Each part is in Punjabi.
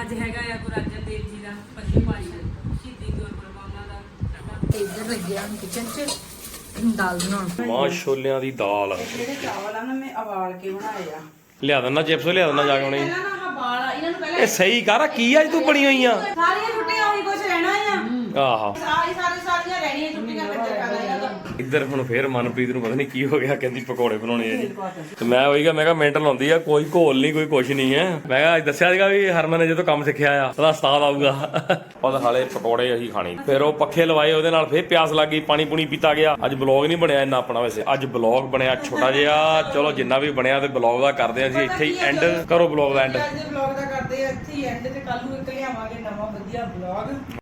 ਅੱਜ ਹੈਗਾ ਆ ਗੁਰੂ ਅਰਜਨ ਦੇਵ ਜੀ ਦਾ ਪੰਜਵੇਂ ਪਾਤਸ਼ਾਹ ਸ਼ਹੀਦੀ ਗੁਰਪੁਰਬ ਆ ਉਹਨਾਂ ਦਾ। ਤੇ ਇੱਧਰ ਲੱਗਿਆ ਹੁਣ ਕਿਚਨ 'ਚ ਦਾਲ ਬਣਾਉਣ। ਮਾਂ ਛੋਲਿਆਂ ਦੀ ਦਾਲ। ਜਿਹੜੇ ਚਾਵਲ ਆ ਨਾ ਮੈਂ ਉਬਾਲ ਕੇ ਬਣਾਏ ਆ। ਲਿਆ ਦਿੰਦਾ ਚਿਪਸ ਲਿਆ ਦਿੰਦਾ ਜਾ ਕੇ ਹੁਣੇ। ਪਹਿਲਾਂ ਨਾ ਆਹ ਵਾਲ ਆ ਇਹਨਾਂ ਨੂੰ ਪਹਿਲਾਂ ਇਹ ਸਹੀ ਕਰ ਕੀ ਅੱਜ ਤੂੰ ਬਣੀ ਹੋਈ ਆ? ਸਾਰੀਆਂ ਛੁੱਟੀਆਂ ਉਹੀ ਕੁਝ ਰਹਿਣਾ ਆ। ਆਹੋ। ਸਾਰੀ ਸਾਰੀ ਸਾਰੀਆਂ ਰਹਿਣੀਆਂ ਛੁੱਟੀਆਂ ਕੱਟੇ ਕਰਨਾ ਇਹਨਾਂ ਦਾ ਇੱਧਰ ਹੁਣ ਫੇਰ ਮਨਪ੍ਰੀਤ ਨੂੰ ਪਤਾ ਨਹੀਂ ਕੀ ਹੋ ਗਿਆ ਕਹਿੰਦੀ ਪਕੌੜੇ ਬਣਾਉਣੇ ਆ ਜੀ। ਤੇ ਮੈਂ ਉਹੀ ਕਿਹਾ ਮੈਂ ਕਿਹਾ ਮਿੰਟ ਲਾਉਂਦੀ ਆ ਕੋਈ ਘੋਲ ਨਹੀਂ ਕੋਈ ਕੁਛ ਨਹੀਂ ਹੈ। ਮੈਂ ਕਿਹਾ ਅੱਜ ਦੱਸਿਆ ਸੀਗਾ ਵੀ ਹਰਮਨ ਨੇ ਜਦੋਂ ਕੰਮ ਸਿੱਖਿਆ ਆ ਉਹਦਾ ਉਸਤਾਦ ਆਊਗਾ। ਉਹਦਾ ਹਾਲੇ ਪਕੌੜੇ ਅਸੀਂ ਖਾਣੇ ਫਿਰ ਉਹ ਪੱਖੇ ਲਵਾਏ ਉਹਦੇ ਨਾਲ ਫੇਰ ਪਿਆਸ ਲੱਗ ਗਈ ਪਾਣੀ ਪੂਣੀ ਪੀਤਾ ਗਿਆ। ਅੱਜ ਬਲੌਗ ਨਹੀਂ ਬਣਿਆ ਇੰਨਾ ਆਪਣਾ ਵੈਸੇ। ਅੱਜ ਬਲੌਗ ਬਣਿਆ ਛੋਟਾ ਜਿਹਾ ਚਲੋ ਜਿੰਨਾ ਵੀ ਬਣਿਆ ਤੇ ਬਲੌਗ ਦਾ ਕਰਦੇ ਆ ਅਸੀਂ ਇੱਥੇ ਹੀ ਐਂਡ ਕਰੋ ਬਲੌਗ ਦਾ ਐਂਡ ਅੱਜ ਦੇ ਵਲੌਗ ਦਾ ਕਰਦੇ ਆ ਇੱਥੇ ਹੀ ਐਂਡ ਤੇ ਕੱਲ ਨੂੰ ਇੱਕ ਲਿਆਵਾਂਗੇ ਨਵਾਂ ਵਧੀਆ ਵਲੌਗ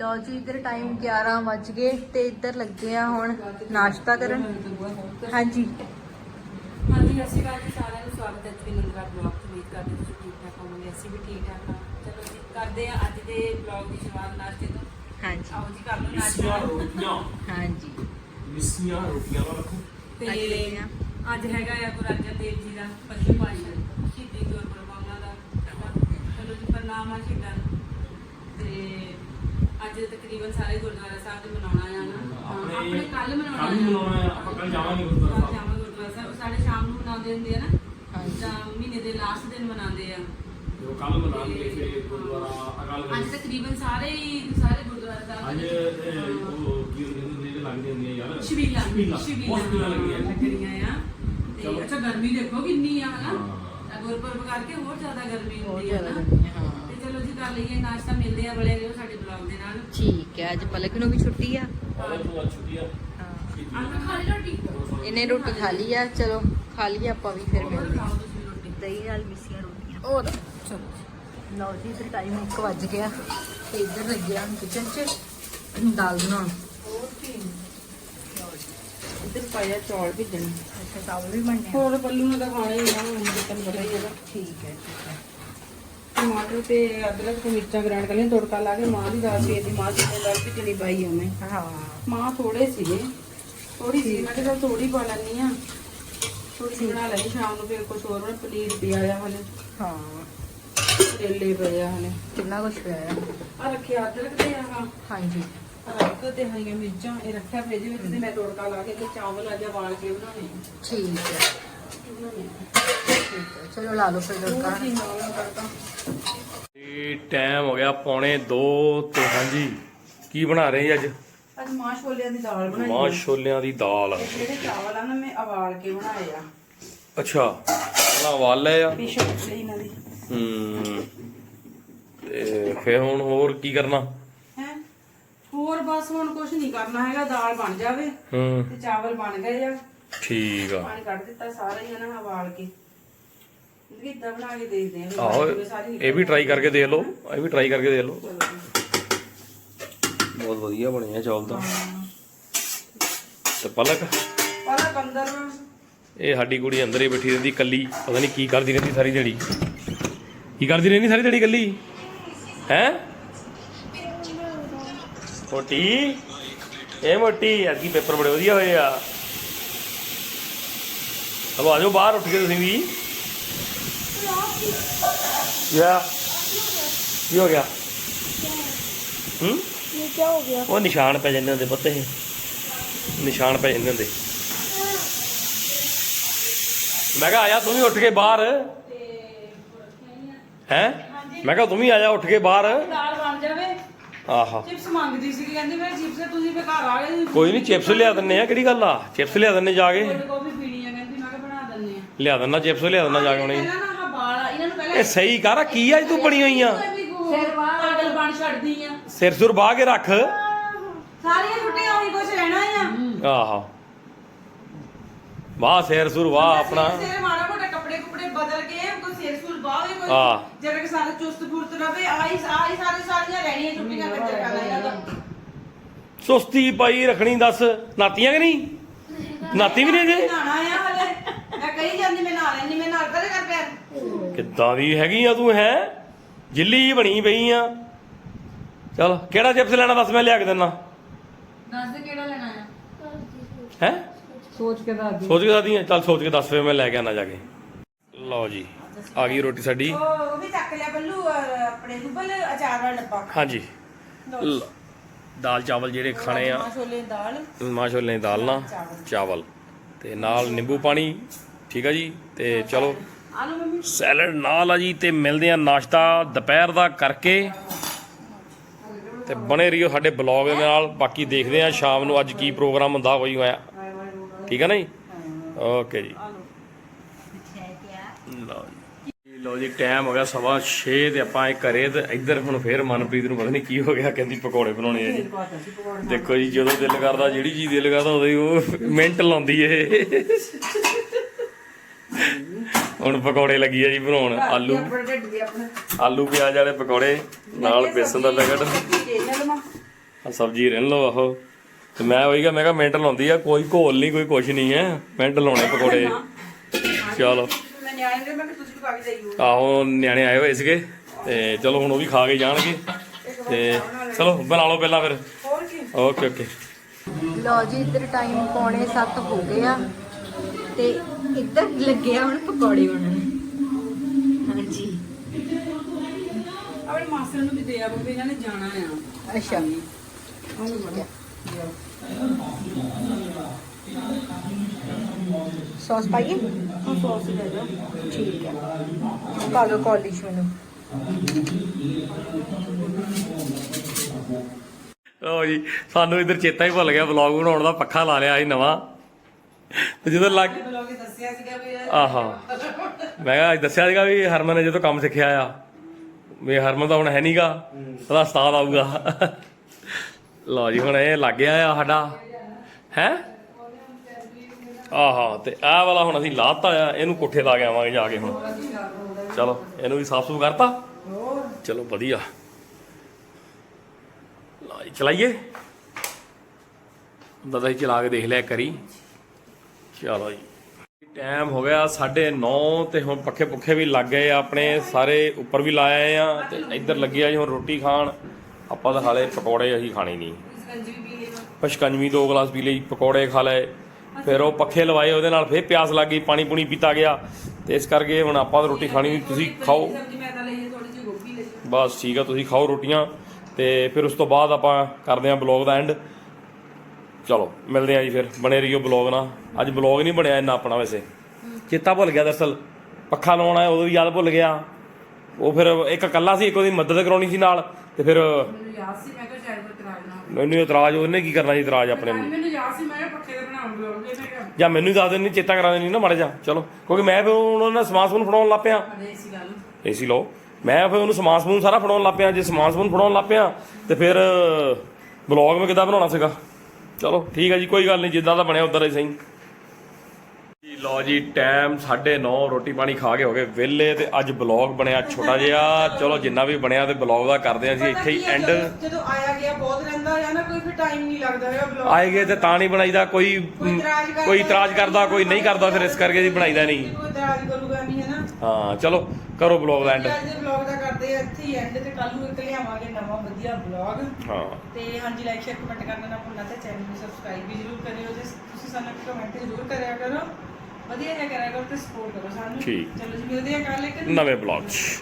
ਲਓ ਜੀ ਇੱਧਰ ਟਾਈਮ 11 ਵੱਜ ਗਏ ਤੇ ਇੱਧਰ ਲੱਗੇ ਆ ਹੁਣ ਨਾਸ਼ਤਾ ਕਰਨ। ਹਾਂਜੀ। ਹਾਂਜੀ ਅਸੀਂ ਕਾਲ ਜੀ ਸਾਰਿਆਂ ਨੂੰ। ਸਵਾਗਤ ਹੈ ਜੀ ਨੰਦਰਾ ਬਲੌਗ ਤੋਂ। ਉਮੀਦ ਕਰਦੇ ਤੁਸੀਂ ਠੀਕ ਠਾਕ ਹੋਵੋਗੇ। ਅਸੀਂ ਵੀ ਠੀਕ ਠਾਕ ਹਾਂ। ਚਲੋ ਜੀ ਕਰਦੇ ਆ ਅੱਜ ਦੇ ਬਲੌਗ ਦੀ ਸ਼ੁਰੂਆਤ ਨਾਸ਼ਤੇ ਤੋਂ। ਹਾਂਜੀ। ਆਓ ਜੀ ਕਰ ਲਓ ਨਾਸ਼ਤਾ। ਹਾਂਜੀ। ਮਿੱਸੀਆਂ ਰੋਟੀਆਂ ਦਾ ਰੱਖੋ। ਤੇ ਅੱਜ ਲੱਗੇ ਆ। ਅੱਜ ਹੈਗਾ ਆ ਗੁਰੂ ਅਰਜਨ ਦੇਵ ਜੀ ਦਾ ਪੰਜਵੇਂ ਪਾਤਸ਼ਾਹ ਸ਼ਹੀਦੀ ਗੁਰਪੁਰਬ ਉਹਨਾਂ ਦਾ। ਚਲੋ ਜੀ ਪ੍ਰਣਾਮ ਆ ਸ਼ਹੀਦਾਂ। ਤੇ ਅੱਜ ਤਕਰੀਬਨ ਸਾਰੇ ਗੁਰਦੁਆਰਾ ਸਾਹਿਬ ਦੇ ਮਨਾਉਣਾ ਆ ਨਾ। ਆਪਣੇ- ਆਪਣੇ ਕੱਲ ਮਨਾਉਣਾ ਨੂੰ ਆ, ਆਪਾਂ ਕੱਲ੍ਹ ਜਾਵਾਂਗੇ ਗੁਰਦੁਆਰਾ ਸਾਹਿਬ। ਜਾਵਾਂਗੇ ਗੁਰਦੁਆਰਾ ਸਾਹਿਬ। ਸਾਡੇ ਸ਼ਾਮ ਨੂੰ ਮਨਾਉਂਦੇ ਹੁੰਦੇ ਆ ਨਾ। ਹਾਂਜੀ। ਤਾਂ ਮਹੀਨੇ ਦੇ ਲਾਸਟ ਦਿਨ ਮਨਾਉਂਦੇ ਆ। ਜੋ ਕੱਲ ਮਨਾਉਂਗੇ ਫਿਰ ਗੁਰਦੁਆਰਾ ਅਕਾਲ ਅੱਜ ਤਖਤ ਤਕਰੀਬਨ ਸਾਰੇ ਹੀ ਸਾਰੇ ਗੁਰਦੁਆਰਾ ਸਾਹਿਬ ਅੱਜ ਇਹ ਉਹ ਕੀ ਹੁੰਦੇ ਨੇ ਲੱਗਦੇ ਹੁੰਦੀਆਂ ਯਾਰ। ਸ਼ਬੀਲਾ ਸ਼ਬੀਲਾ ਬਹੁਤ ਸ਼ਬੀਲਾ ਲੱਗੀਆਂ। ਲੱਗੀਆਂ ਆ। ਤੇ। ਅੱਛਾ ਗਰਮੀ ਦੇਖੋ ਕਿੰਨੀ ਆ ਹਨਾ। ਹਾਂ। ਤਾਂ ਗੁਰਪੁਰਬ ਕਰਕੇ ਹੋਰ ਜ਼ਿਆਦਾ ਗਰਮੀ ਹੁੰਦੀ ਹੈ ਜ਼ਿਆਦਾ ਨਾ। ਗਰਮੀ ਆ, ਹਾਂ। ਚਲੋ ਜੀ ਕਰ ਲਈਏ ਨਾਸ਼ਤਾ ਮਿਲਦੇ ਆ ਬੜੇ ਰਹੋ ਸਾਡੇ ਬਲੌਗ ਦੇ ਨਾਲ। ਠੀਕ ਹੈ ਅੱਜ ਪਲਕ ਨੂੰ ਵੀ ਛੁੱਟੀ ਆ? ਆ। ਅੰਕ ਖਾ ਲਈ ਰੋਟੀ? ਇਹਨੇ ਰੋਟੀ ਖਾ ਲਈ ਆ ਚਲੋ ਖਾ ਲਈ ਆਪਾਂ ਵੀ ਫਿਰ ਹੋਰ ਮਿਲਦੇ ਖਾਓ ਤੁਸੀਂ ਰੋਟੀ ਦਹੀਂ ਨਾਲ ਮਿੱਸੀਆਂ ਰੋਟੀਆਂ। ਉਹ ਚਲੋ ਲਓ ਜੀ ਇੱਧਰ ਟਾਈਮ 1 ਵੱਜ ਗਿਆ ਤੇ ਇੱਧਰ ਲੱਗਿਆ ਹੁਣ ਕਿਚਨ 'ਚ ਦਾਲ ਬਣਾਉਣ। ਇੱਧਰ ਪਾਇਆ ਚੌਲ ਭਿੱਜਣ। ਅੱਛਾ ਚਾਵਲ ਵੀ ਬਣਨੇ ਆ ਹੋਰ ਪੱਲੂ ਨੂੰ ਤਾਂ ਖਾਣਾ ਹੀ ਆ ਹੁਣ ਤੈਨੂੰ ਪਤਾ ਹੀ ਹੈ ਠੀਕ ਹੈ ਠੀਕ ਹੈ। ਟਮਾਟਰ ਤੇ ਅਦਰਕ ਤੇ ਮਿਰਚਾਂ ਗ੍ਰਾਈਂਡ ਕਰ ਲਈ ਤੜਕਾ ਲਾ ਕੇ ਮਾਂ ਦੀ ਦਾਲ ਸਵੇਰ ਦੀ ਮਾਂ ਦੀ ਦਾਲ ਭਿੱਜਣੀ ਪਾਈ ਆ ਮੈਂ ਹਾਂ। ਮਾਂ ਥੋੜੇ ਸੀਗੇ ਥੋੜੀ ਸੀ ਮੈਂ ਕਿਹਾ ਥੋੜੀ ਪਾ ਲੈਣੀ ਆ ਥੋੜੀ ਬਣਾ ਲੈਣੀ ਸ਼ਾਮ ਨੂੰ ਫਿਰ ਕੁਝ ਹੋਰ ਬਣਾ ਪਨੀਰ ਪਿਆ ਆ ਹਲੇ। ਹਾਂ। ਕਰੇਲੇ ਪਏ ਆ ਹਲੇ। ਕਿੰਨਾ ਕੁਛ ਪਿਆ ਆ? ਆ ਰੱਖਿਆ ਅਦਰਕ ਤੇ ਆ ਹਾਂਜੀ। ਅਦਰਕ ਤੇ ਹਰੀਆਂ ਮਿਰਚਾਂ ਇਹ ਰੱਖਿਆ ਫ੍ਰਿਜ ਵਿੱਚ ਤੇ ਮੈਂ ਤੜਕਾ ਲਾ ਕੇ ਤੇ ਚਾਵਲ ਅੱਜ ਵਾਲ ਕੇ ਬਣਾਉਣੇ ਆ। ਆ। ਠੀਕ ਹੈ ਚਲੋ ਲਾ ਲਓ ਫਿਰ ਉਹ ਤੜਕਾ ਕੀ ਨਾਲ ਤੜਕਾ ਇਹ ਟਾਈਮ ਹੋ ਗਿਆ ਪੌਣੇ 2 ਤੇ ਹਾਂਜੀ ਕੀ ਬਣਾ ਰਹੇ ਜੀ ਅੱਜ? ਅੱਜ ਮਾਂ ਛੋਲਿਆਂ ਦੀ ਦਾਲ ਬਣਾਈ ਮਾਂ। ਛੋਲਿਆਂ ਦੀ ਦਾਲ। ਜਿਹੜੇ ਚਾਵਲ ਆ ਨਾ ਮੈਂ ਉਬਾਲ ਕੇ ਬਣਾਏ ਆ। ਅੱਛਾ ਪਹਿਲਾਂ ਉਬਾਲ ਲਏ ਆ। ਪਿਛੋ ਲਈ ਇਹਨਾਂ ਦੀ। ਹੂੰ ਤੇ ਫਿਰ ਹੁਣ ਹੋਰ ਕੀ ਕਰਨਾ? ਹੈ? ਹੋਰ ਬਸ ਹੁਣ ਕੁਝ ਨਹੀਂ ਕਰਨਾ ਹੈਗਾ ਦਾਲ ਬਣ ਜਾਵੇ ਹੂੰ। ਤੇ ਚਾਵਲ ਬਣ ਗਏ ਆ। ਠੀਕ ਆ। ਪਾਣੀ ਕੱਢ ਦਿੱਤਾ ਸਾਰਾ ਹੀ ਨਾ ਉਬਾਲ ਕੇ। ਇਦਾਂ ਬਣਾ ਕੇ ਦੇਖਦੇ ਆ ਵੀ ਆਹੋ ਬਣ ਜਾਵੇ ਸਾਰੀ ਇਹ ਵੀ ਟਰਾਈ ਕਰਕੇ ਦੇਖ ਲਓ ਇਹ ਵੀ ਟਰਾਈ ਕਰਕੇ ਦੇਖ ਲਓ। ਬਹੁਤ ਵਧੀਆ ਬਣੇ ਆ ਚੌਲ ਤਾਂ। ਤੇ ਪਲਕ? ਪਹਿਲਾਂ ਕੰਦਰ ਇਹ ਸਾਡੀ ਕੁੜੀ ਅੰਦਰ ਹੀ ਬੈਠੀ ਰਹਿੰਦੀ ਕੱਲੀ ਪਤਾ ਨਹੀਂ ਕੀ ਕਰਦੀ ਰਹਿੰਦੀ ਸਾਰੀ ਦਿਹਾੜੀ। ਕੀ ਕਰਦੀ ਰਹਿੰਦੀ ਸਾਰੀ ਦਿਹਾੜੀ ਕੱਲੀ? ਹੈ? ਮੋਟੀ? ਇਹ ਮੋਟੀ ਅੱਗੀ ਪੇਪਰ ਬੜੇ ਵਧੀਆ ਹੋਏ ਆ। ਚਲੋ ਆਜੋ ਬਾਹਰ ਉੱਠ ਕੇ ਤੁਸੀਂ ਵੀ। ਯਾ। ਕੀ ਹੋ ਗਿਆ? ਹੂੰ? ਕੀ ਹੋ ਗਿਆ ਉਹ ਨਿਸ਼ਾਨ ਪੈ ਜਾਂਦੇ ਹੁੰਦੇ ਪੁੱਤ ਇਹ। ਨਿਸ਼ਾਨ ਪੈ ਜਾਂਦੇ ਹੁੰਦੇ। ਮੈਂ ਕਿਹਾ ਆਇਆ ਤੂੰ ਵੀ ਉੱਠ ਕੇ ਬਾਹਰ। ਹੈ? ਮੈਂ ਕਿਹਾ ਤੂੰ ਵੀ ਆਇਆ ਉੱਠ ਕੇ ਬਾਹਰ। ਦਾਲ ਬਣ ਜਾਵੇ ਆਹਾ। ਚਿਪਸ ਮੰਗਦੀ ਸੀ ਕਹਿੰਦੀ ਮੈਂ ਚਿਪਸ ਤੁਸੀਂ ਫੇ ਆ ਗਏ ਕੋਈ ਨਹੀਂ ਚਿਪਸ ਲਿਆ ਦਿੰਨੇ ਆ, ਕਿਹੜੀ ਗੱਲ ਆ? ਚਿਪਸ ਲਿਆ ਦਿੰਨੇ ਜਾ ਕੇ। ਕਾਫੀ ਪੀਣੀ ਆ ਕਹਿੰਦੀ ਮੈਂ ਕਿਹਾ ਬਣਾ ਦਿੰਨੇ ਆ ਲਿਆ ਦਿੰਨਾ ਚਿਪਸ ਲਿਆ ਦਿੰਨਾ ਜਾ ਕੇ ਹੁਣੇ। ਪਹਿਲਾਂ ਨਾ ਆਹ ਵਾਲ ਆ ਇਹਨਾਂ ਨੂੰ ਪਹਿਲਾਂ ਇਹ ਸਹੀ ਕਰ ਕੀ ਅੱਜ ਤੂੰ ਬਣੀ ਹੋਈ ਆ? ਸਿਰ ਪਾਗਲ ਬਣ ਛੱਡਦੀ ਆ। ਸਿਰ ਸੁਰ ਬਾਹ ਕੇ ਰੱਖ। ਸਾਰੀਆਂ ਛੁੱਟੀਆਂ ਉਹੀ ਕੁਝ ਰਹਿਣਾ ਆ। ਆਹਾ। ਵਾਹ ਸਿਰ ਸੁਰ ਵਾਹ ਆਪਣਾ। ਸਿਰ ਮਾੜਾ ਮੋਟਾ ਕੱਪੜੇ ਕੁਪੜੇ ਬਦਲ ਕੇ ਕੋਈ ਸਿਰ ਸੁਰ ਬਾਵੇ ਕੋਈ ਹਾਂ। ਜਿਹੜਾ ਕਿ ਸਾਰਾ ਚੁਸਤ ਫੁਰਤ ਰਵੇ ਆਈ ਆਈ ਸਾਰੇ ਸਾਰੀਆਂ ਰਹਿਣੀਆਂ ਛੁੱਟੀਆਂ ਕੱਜਰ ਕਰਨਾ ਇਹਨਾਂ ਦਾ ਸੁਸਤੀ ਪਾਈ ਰੱਖਣੀ ਦੱਸ। ਨਾਤੀਆਂ ਕਿ ਨਹੀਂ? ਨਾਤੀ ਵੀ ਨਹੀਂ ਜੇ ਨਹਾਣਾ ਆ ਕਦੇ ਕਰ ਪਿਆ ਕਿੱਦਾਂ ਦੀ ਹੈਗੀ ਆ ਤੂੰ ਹੈ? ਜਿੱਲੀ ਬਣੀ ਪਈ ਆ। ਚਲ ਕਿਹੜਾ ਚਿਪਸ ਲੈਣਾ ਦੱਸ ਮੈਂ ਲਿਆ ਕੇ ਦਿੰਨਾ। ਦੱਸ ਦੇ ਕਿਹੜਾ ਲੈਣਾ ਆ। ਹੈ? ਸੋਚ ਕੇ ਦੱਸ ਸੋਚ ਕੇ ਦੱਸਦੀ ਆ। ਚੱਲ ਸੋਚ ਕੇ ਦੱਸ ਫੇਰ ਮੈਂ ਲੈ ਕੇ ਆਣਾ ਜਾ ਕੇ। ਲਓ ਜੀ ਆ ਗਈ ਰੋਟੀ ਸਾਡੀ। ਉਹ ਵੀ ਚੱਕ ਲਿਆ ਬੱਲੂ ਆਪਣੇ ਗੁੱਬਲ ਅਚਾਰ ਵਾਲਾ ਡੱਬਾ। ਹਾਂਜੀ। ਦਾਲ ਚਾਵਲ ਜਿਹੜੇ ਖਾਣੇ ਆ। ਮਾਂ ਛੋਲੇ ਦੀ ਦਾਲ। ਮਾਂ ਛੋਲੇ ਦੀ ਦਾਲ ਨਾਲ ਚਾਵਲ। ਤੇ ਨਾਲ ਨਿੰਬੂ ਪਾਣੀ ਠੀਕ ਆ ਜੀ ਤੇ ਚਲੋ। ਸੈਲਡ ਨਾਲ ਆ ਜੀ ਤੇ ਮਿਲਦੇ ਆ ਨਾਸ਼ਤਾ ਦੁਪਹਿਰ ਦਾ ਕਰਕੇ। ਤੇ ਬਣੇ ਰਹੀਓ ਸਾਡੇ ਬਲੌਗ ਦੇ ਨਾਲ ਬਾਕੀ ਦੇਖਦੇ ਆ ਸ਼ਾਮ ਨੂੰ ਅੱਜ ਕੀ ਪ੍ਰੋਗਰਾਮ ਹੁੰਦਾ ਕੋਈ ਹੋਇਆ। ਠੀਕ ਹੈ ਨਾ ਜੀ? ਓਕੇ ਜੀ। ਲਓ ਜੀ। ਲਓ ਜੀ ਟਾਈਮ ਹੋ ਗਿਆ ਸਵਾ 6 ਤੇ ਆਪਾਂ ਇਹ ਘਰੇ ਤੇ ਇੱਧਰ ਹੁਣ ਫੇਰ ਮਨਪ੍ਰੀਤ ਨੂੰ ਪਤਾ ਨਹੀਂ ਕੀ ਹੋ ਗਿਆ ਕਹਿੰਦੀ ਪਕੌੜੇ ਬਣਾਉਣੇ ਆ ਜੀ। ਦੇਖੋ ਜੀ ਜਦੋਂ ਦਿਲ ਕਰਦਾ ਜਿਹੜੀ ਚੀਜ਼ ਦਿਲ ਕਰਦਾ ਉਦੋਂ ਹੀ ਉਹ ਮਿੰਟ ਲਾਉਂਦੀ ਏ। ਹੁਣ ਪਕੌੜੇ ਲੱਗੀ ਆ ਜੀ ਬਣਾਉਣ ਆਲੂ। ਆਲੂ ਪਿਆਜ਼ ਵਾਲੇ ਪਕੌੜੇ ਨਾਲ ਬੇਸਨ ਦਾ ਪੈਕਟ। ਆ ਸਬਜ਼ੀ ਰਹਿਣ ਲਓ ਆਹੋ। ਤੇ ਮੈਂ ਉਹੀ ਕਿਹਾ ਮੈਂ ਕਿਹਾ ਮਿੰਟ ਲਾਉਂਦੀ ਆ ਕੋਈ ਘੋਲ ਨਹੀਂ ਕੋਈ ਕੁਛ ਨਹੀਂ ਹੈ। ਮਿੰਟ ਲਾਉਣੇ ਪਕੌੜੇ। ਚਲੋ। ਮੈਂ ਨਿਆਣੇ ਦੇ ਮੈਂ ਕਿ ਤੁਸੀਂ ਪਾ ਕੇ ਜਾਈਓ। ਆਹੋ ਨਿਆਣੇ ਆਏ ਹੋਏ ਸੀਗੇ। ਤੇ ਚਲੋ ਹੁਣ ਉਹ ਵੀ ਖਾ ਕੇ ਜਾਣਗੇ। ਤੇ ਚਲੋ ਬਣਾ ਲਓ ਪਹਿਲਾਂ ਫਿਰ। ਹੋਰ ਕੀ? Okay okay. ਲਓ ਜੀ ਇੱਧਰ ਟਾਈਮ ਪੌਣੇ 7 ਹੋ ਗਏ ਆ। ਤੇ ਇੱਧਰ ਲੱਗੇ ਆ ਹੁਣ ਪਕੌੜੇ ਬਣਨ। ਹਾਂਜੀ। ਆਪਣੇ ਮਾਸਟਰ ਨੂੰ ਵੀ ਦੇ ਆ ਇਹਨਾਂ ਨੇ ਜਾਣਾ ਆ। ਅੱਛਾ। ਸੌਸ ਪਾਈਏ? ਹਾਂ ਸੌਸ ਦੇ ਦਿਓ। ਠੀਕ ਹੈ। ਪਾ ਲਓ ਕਾਲਿਸ਼ ਮੈਨੂੰ। ਜੀ ਸਾਨੂੰ ਇੱਧਰ ਚੇਤਾ ਹੀ ਭੁੱਲ ਗਿਆ ਵਲੌਗ ਬਣਾਉਣ ਦਾ ਪੱਖਾ ਲਾ ਲਿਆ ਸੀ ਨਵਾਂ। ਤੇ ਜਦੋਂ ਲੱਗ ਬਲੌਗ ਦੱਸਿਆ ਸੀਗਾ ਵੀ ਇਹ ਆਹਾ। ਮੈਂ ਕਿਹਾ ਅੱਜ ਦੱਸਿਆ ਸੀਗਾ ਵੀ ਹਰਮਨ ਨੇ ਜਦੋਂ ਕੰਮ ਸਿੱਖਿਆ ਆ ਵੀ ਹਰਮਨ ਤਾਂ ਹੁਣ ਹੈ ਨਹੀਂਗਾ ਉਹਦਾ ਉਸਤਾਦ ਆਊਗਾ। ਲਓ ਜੀ ਹੁਣ ਇਹ ਲੱਗ ਗਿਆ ਆ ਸਾਡਾ। ਹੈ? ਆਹਾ ਤੇ ਆਹ ਵਾਲਾ ਹੁਣ ਅਸੀਂ ਲਾਤਾ ਆ ਇਹਨੂੰ ਕੋਠੇ ਲਾ ਕੇ ਆਵਾਂਗੇ ਜਾ ਕੇ ਹੁਣ। ਚਲੋ ਇਹਨੂੰ ਵੀ ਸਾਫ਼ ਸੁਥਰਾ ਕਰਤਾ ਚਲੋ ਵਧੀਆ। ਜੀ ਚਲਾਈਏ। ਦਾਦਾ ਜੀ ਚਲਾ ਕੇ ਦੇਖ ਲਿਆ ਕਰੀ ਚਲੋ ਜੀ। ਟਾਈਮ ਹੋ ਗਿਆ 9:30 ਤੇ ਹੁਣ ਪੱਖੇ ਪੁੱਖੇ ਵੀ ਲੱਗ ਗਏ ਆਪਣੇ ਸਾਰੇ ਉੱਪਰ ਵੀ ਲਾਏ ਆ ਤੇ ਇੱਧਰ ਲੱਗਿਆ ਜੀ ਹੁਣ ਰੋਟੀ ਖਾਣ। ਆਪਾਂ ਤਾਂ ਹਾਲੇ ਪਕੌੜੇ ਅਸੀਂ ਖਾਣੇ ਨਹੀਂ। ਸਕੰਜੀ ਪਸ਼ਕੰਜਵੀ ਦੋ ਗਲਾਸ ਪੀ ਲਈ, ਪਕੌੜੇ ਖਾ ਲਏ। ਫਿਰ ਉਹ ਪੱਖੇ ਲਵਾਏ, ਉਹਦੇ ਨਾਲ ਫੇਰ ਪਿਆਸ ਲੱਗ ਗਈ, ਪਾਣੀ ਪੂਣੀ ਪੀਤਾ ਗਿਆ। ਤੇ ਇਸ ਕਰਕੇ ਹੁਣ ਆਪਾਂ ਤਾਂ ਰੋਟੀ ਖਾਣੀ ਤੁਸੀਂ ਖਾਓ। ਬਸ ਠੀਕ ਆ, ਤੁਸੀਂ ਖਾਓ ਰੋਟੀਆਂ। ਤੇ ਫਿਰ ਉਸ ਤੋਂ ਬਾਅਦ ਆਪਾਂ ਕਰਦੇ ਆਂ ਬਲੌਗ ਦਾ ਐਂਡ ਚਲੋ ਮਿਲਦੇ ਆਂ ਜੀ ਫਿਰ। ਬਣੇ ਰਹੀਓ ਬਲੌਗ ਨਾਲ। ਅੱਜ ਬਲੌਗ ਨਹੀਂ ਬਣਿਆ ਇੰਨਾ ਆਪਣਾ ਵੈਸੇ। ਚੇਤਾ ਭੁੱਲ ਗਿਆ ਦਰਸਲ। ਪੱਖਾ ਲਾਉਣ ਉਦੋਂ ਵੀ ਯਾਦ ਭੁੱਲ ਗਿਆ। ਉਹ ਫਿਰ ਇੱਕ ਇਕੱਲਾ ਸੀ ਇੱਕ ਉਹਦੀ ਮਦਦ ਕਰਾਉਣੀ ਸੀ ਨਾਲ। ਤੇ ਫਿਰ ਮੈਨੂੰ ਯਾਦ ਸੀ ਮੈਂ ਕਿਹਾ ਸ਼ਾਇਦ ਇਤਰਾਜ਼ ਨਾ ਹੋਵੇ। ਮੈਨੂੰ ਇਤਰਾਜ਼ ਉਹਨੇ ਕੀ ਕਰਨਾ ਸੀ ਇਤਰਾਜ਼ ਆਪਣੇ ਨੂੰ? ਮੈਨੂੰ ਯਾਦ ਸੀ ਮੈਂ ਕਿਹਾ ਪੱਖੇ ਦੇ ਬਣਾਉਣ ਬਲੌਗ ਦੇ ਮੈਂ ਕਿਹਾ। ਜਾਂ ਮੈਨੂੰ ਹੀ ਦੱਸ ਦੇਣੀ ਚੇਤਾ ਕਰਾ ਦੇਣੀ ਨਾ ਮਾੜਾ ਜਾ ਚਲੋ ਕਿਉਂਕਿ ਮੈਂ ਫਿਰ ਉਹਨਾਂ ਨੇ ਸਮਾਨ ਸਮੂਨ ਫੜਾਉਣ ਲੱਗ ਪਿਆ। ਅਰੇ ਸੀ ਗੱਲ ਏਸੀ ਲਓ। ਮੈਂ ਫਿਰ ਉਹਨੂੰ ਸਮਾਨ ਸਮੂਨ ਸਾਰਾ ਫੜਾਉਣ ਲੱਗ ਪਿਆ। ਜੇ ਸਮਾਨ ਸਮੂਨ ਫੜਾਉਣ ਲੱਗ ਪਿਆ ਤੇ ਫਿਰ ਬਲੌਗ ਮੈਂ ਕਿੱਦਾਂ ਬਣਾਉਣਾ ਸੀਗਾ? ਚਲੋ ਠੀਕ ਹੈ ਜੀ ਕੋਈ ਗੱਲ ਨਹੀਂ ਜਿੱਦਾਂ ਦਾ ਬਣਿਆ ਉਦਾਂ ਹੀ ਸਹੀ। ਜੀ ਲਓ ਜੀ ਟਾਈਮ 9:30 ਰੋਟੀ ਪਾਣੀ ਖਾ ਕੇ ਹੋ ਗਏ ਵਿਹਲੇ ਤੇ ਅੱਜ ਬਲੌਗ ਬਣਿਆ ਛੋਟਾ ਜਿਹਾ। ਚਲੋ ਜਿੰਨਾ ਵੀ ਬਣਿਆ ਤੇ ਬਲੌਗ ਦਾ ਕਰਦੇ ਹਾਂ ਜੀ ਇੱਥੇ ਹੀ ਐਂਡ ਜਦੋਂ ਆਇਆ ਗਿਆ ਬਹੁਤ ਰਹਿੰਦਾ ਹੈ ਨਾ ਕੋਈ ਫਿਰ ਟਾਈਮ ਨਹੀਂ ਲੱਗਦਾ ਹੈ ਬਲੌਗ। ਆਏ ਗਏ ਤੇ ਤਾਂ ਨਹੀਂ ਬਣਾਈਦਾ ਕੋਈ ਕੋਈ ਇਤਰਾਜ਼ ਕਰਦਾ ਕੋਈ ਨਹੀਂ ਕਰਦਾ ਫਿਰ ਇਸ ਕਰਕੇ ਜੀ ਬਣਾਈਦਾ ਨਹੀਂ। ਕੋਈ ਇਤਰਾਜ਼ ਨਹੀਂ ਹੈ ਹਾਂ ਚਲੋ ਕਰੋ ਬਲੌਗ ਦਾ ਐਂਡ ਅੱਜ ਦੇ ਬਲੌਗ ਦਾ ਕਰਦੇ ਆ ਇੱਥੇ ਹੀ ਐਂਡ ਤੇ ਕੱਲ ਨੂੰ ਇੱਕ ਲਿਆਵਾਂਗੇ ਨਵਾਂ ਵਧੀਆ ਬਲੌਗ ਹਾਂ। ਤੇ ਹਾਂਜੀ ਲਾਈਕ ਸ਼ੇਅਰ ਕਮੈਂਟ ਕਰਨਾ ਨਾ ਭੁੱਲਣਾ ਤੇ ਚੈਨਲ ਨੂੰ ਸਬਸਕ੍ਰਾਈਬ ਵੀ ਜ਼ਰੂਰ ਕਰਿਓ ਜੇ ਤੁਸੀਂ ਸਾਨੂੰ ਕਮੈਂਟ ਜ਼ਰੂਰ ਕਰਿਆ ਕਰੋ। ਵਧੀਆ ਜਿਹਾ ਕਰਿਆ ਕਰੋ ਤੇ ਸਪੋਰਟ ਕਰੋ ਸਾਨੂੰ। ਠੀਕ। ਚਲੋ ਜੀ ਮਿਲਦੇ ਆ ਕੱਲ ਇੱਕ ਨਵੇਂ ਬਲੌਗ 'ਚ।